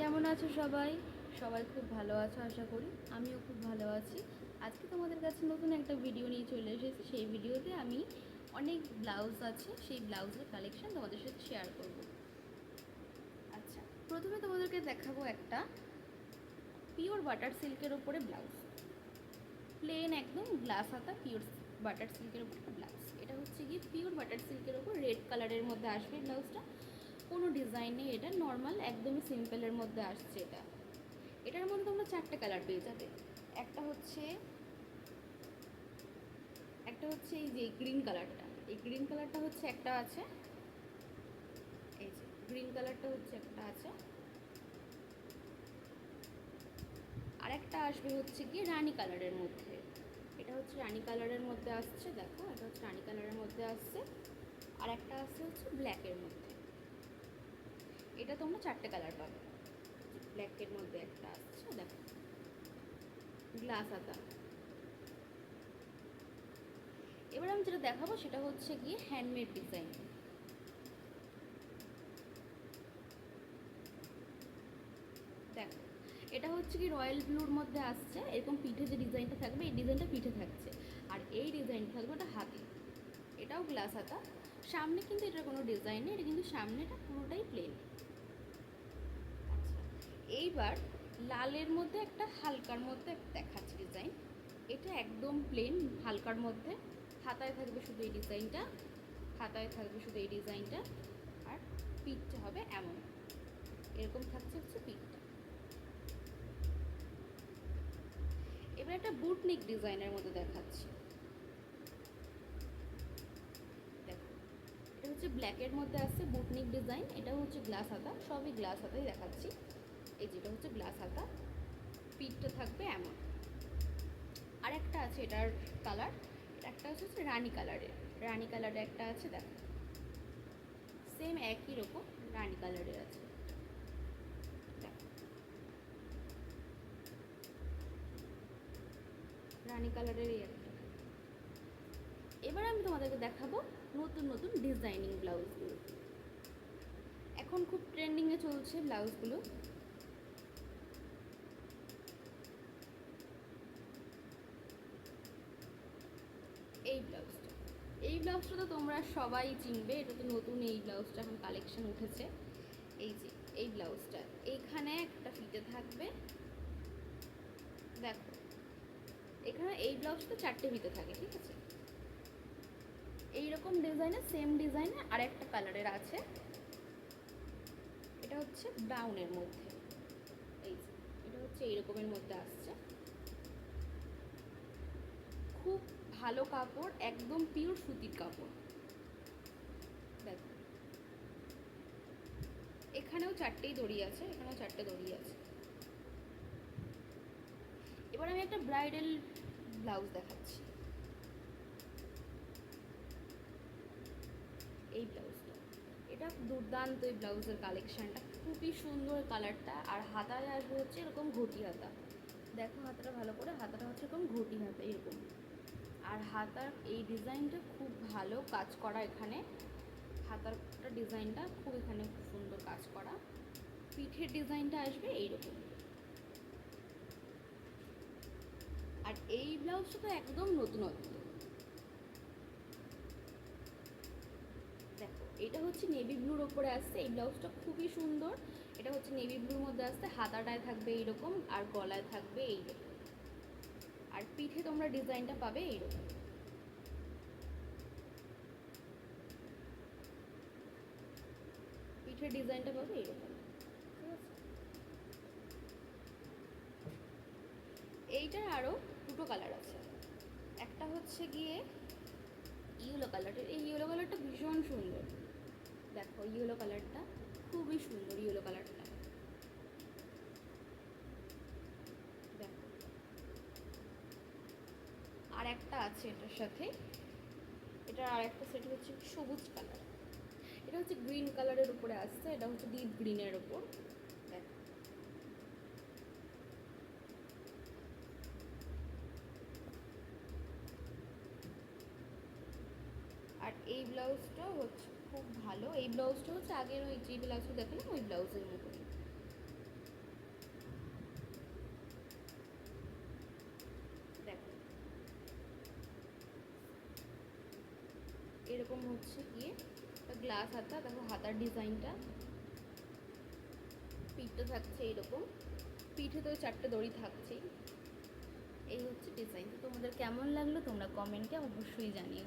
কেমন আছো সবাই? সবাই খুব ভালো আছো, আশা করি। আমিও খুব ভালো আছি। আজকে তোমাদের কাছে নতুন একটা ভিডিও নিয়ে চলে এসেছি। সেই ভিডিওতে আমি অনেক ব্লাউজ আছে। সেই ব্লাউজের কালেকশন তোমাদের সাথে শেয়ার করব। আচ্ছা প্রথমে তোমাদেরকে দেখাবো একটা পিওর বাটার সিল্কের ওপরে ব্লাউজ প্লেন একদম গ্লাস হাতা পিওর বাটার সিল্কের ওপরে ব্লাউজ এটা হচ্ছে গিয়ে পিওর বাটার সিল্কের ওপর রেড কালারের মধ্যে আসবে ব্লাউজটা কোনো ডিজাইন নেই, এটা নর্মাল একদমই সিম্পলের মধ্যে আসছে এটা। এটার মধ্যে তোমরা চারটে কালার পেয়ে যাবে। একটা হচ্ছে একটা হচ্ছে এই যে গ্রিন কালারটা এই গ্রিন কালারটা হচ্ছে একটা আছে, এই যে গ্রিন কালারটা হচ্ছে একটা আছে। আর একটা আসবে হচ্ছে গিয়ে রানী কালারের মধ্যে। এটা হচ্ছে রানী কালারের মধ্যে আসছে, দেখো, এটা হচ্ছে রানী কালারের মধ্যে আসছে। আর একটা আসছে হচ্ছে ব্ল্যাকের মধ্যে। এটা তোমরা চারটে কালার পাবে। ব্ল্যাকের মধ্যে একটা আসছে দেখো। গ্লাস আতা এবার আমি যেটা দেখাবো সেটা হচ্ছে গিয়ে হ্যান্ডমেড ডিজাইন দেখো, এটা হচ্ছে কি রয়্যাল ব্লুর মধ্যে আসছে, এরকম পিঠে যে ডিজাইনটা থাকবে, এই ডিজাইনটা পিঠে থাকছে। আর এই ডিজাইন থাকবে ওটা হাতে। এটাও গ্লাস হাতা সামনে কিন্তু এটার কোনো ডিজাইন নেই, এটা কিন্তু সামনেটা পুরোটাই প্লেন এইবার লালের মধ্যে একটা হালকার মধ্যে দেখাচ্ছে ডিজাইন এটা একদম প্লেন হালকার মধ্যে। হাতায় থাকবে শুধু এই ডিজাইনটা হাতায় থাকবে শুধু এই ডিজাইনটা আর পিঠটা হবে এমন। এরকম থাকছে হচ্ছে পিঠটা। এবার একটা বুটনিক ডিজাইনের মধ্যে দেখাচ্ছি। দেখো, এটা হচ্ছে ব্ল্যাকের মধ্যে আসছে বুটনিক ডিজাইন এটা হচ্ছে গ্লাস হাতা। সবই গ্লাস হাতাই দেখাচ্ছি। এই যেটা হচ্ছে গ্লাস হাতা পিঠটা থাকবে এমন। আর একটা আছে, এটার কালার একটা হচ্ছে রানী কালারের রানী কালারের একটা আছে, দেখো। সেম একই রকম রানী কালারের আছে। রানী কালারেরই একটা এবার আমি তোমাদেরকে দেখাবো নতুন নতুন ডিজাইনিং ব্লাউজগুলো এখন খুব ট্রেন্ডিংয়ে চলছে ব্লাউজগুলো এই ব্লাউজটা। এই ব্লাউজটা তো তোমরা সবাই চিনবে, এটা তো নতুন এই ব্লাউজটা এখন কালেকশন উঠেছে। এই যে, এই ব্লাউজটা। এইখানে একটা ফিতে থাকবে। দেখো, এখানে এই ব্লাউজটা চারটে ফিতে থাকে, ঠিক আছে? এইরকম ডিজাইনের সেম ডিজাইনে আর একটা কালারের আছে। এটা হচ্ছে ব্রাউনের মধ্যে। এই এটা হচ্ছে এইরকমের মধ্যে আসছে। খুব ভালো কাপড়, একদম পিওর সুতির কাপড়। দেখো এখানেও চারটেই দড়ি আছে, এখানেও চারটে দড়ি আছে। এবার আমি একটা ব্রাইডাল ব্লাউজ দেখাচ্ছি। এই ব্লাউজটা এটা দুর্দান্ত এই ব্লাউজের কালেকশানটা খুবই সুন্দর কালারটা আর হাতায় আসবে হচ্ছে এরকম ঘটি হাতা। দেখো হাতাটা ভালো করে। হাতাটা হচ্ছে এরকম ঘটি হাতা, এরকম। আর হাতার এই ডিজাইনটা খুব ভালো কাজ করা এখানে। হাতারটা ডিজাইনটা খুব এখানে খুব সুন্দর কাজ করা। পিঠের ডিজাইনটা আসবে এইরকম। আর এই ব্লাউজটা তো একদম নতুনত্ব দেখো, এটা হচ্ছে নেভি ব্লুর ওপরে আসছে। এই ব্লাউজটা খুবই সুন্দর। এটা হচ্ছে নেভি ব্লুর মধ্যে আসছে। হাতাটায় থাকবে এইরকম আর গলায় থাকবে এইরকম। আর পিঠে তোমরা ডিজাইনটা পাবে এইরকম। পিঠের ডিজাইনটা পাবে এইরকম। এইটার আরও দুটো কালার আছে। একটা হচ্ছে গিয়ে ইয়েলো কালারের এই ইয়েলো কালারটা ভীষণ সুন্দর। দেখো ইয়েলো কালারটা খুবই সুন্দর ইয়েলো কালারটা দেখো আর একটা আছে এটার সাথে। এটার আর একটা সেট হচ্ছে সবুজ কালার এটা হচ্ছে গ্রিন কালারের উপরে আসছে, এটা হচ্ছে ডিপ গ্রিনের উপর। আর এই ব্লাউজটা হচ্ছে খুব ভালো। এই ব্লাউজটা হচ্ছে আগের ওই যে ব্লাউজটা দেখালাম ওই ব্লাউজের মতনই এরকম হচ্ছে গিয়ে গ্লাস হাতা, দেখো হাতার ডিজাইনটা। পিঠটা থাকছে এরকম। পিঠে তো চারটে দড়ি থাকছেই। এই হচ্ছে ডিজাইন তো তোমাদের কেমন লাগল তোমরা কমেন্টে অবশ্যই জানিও।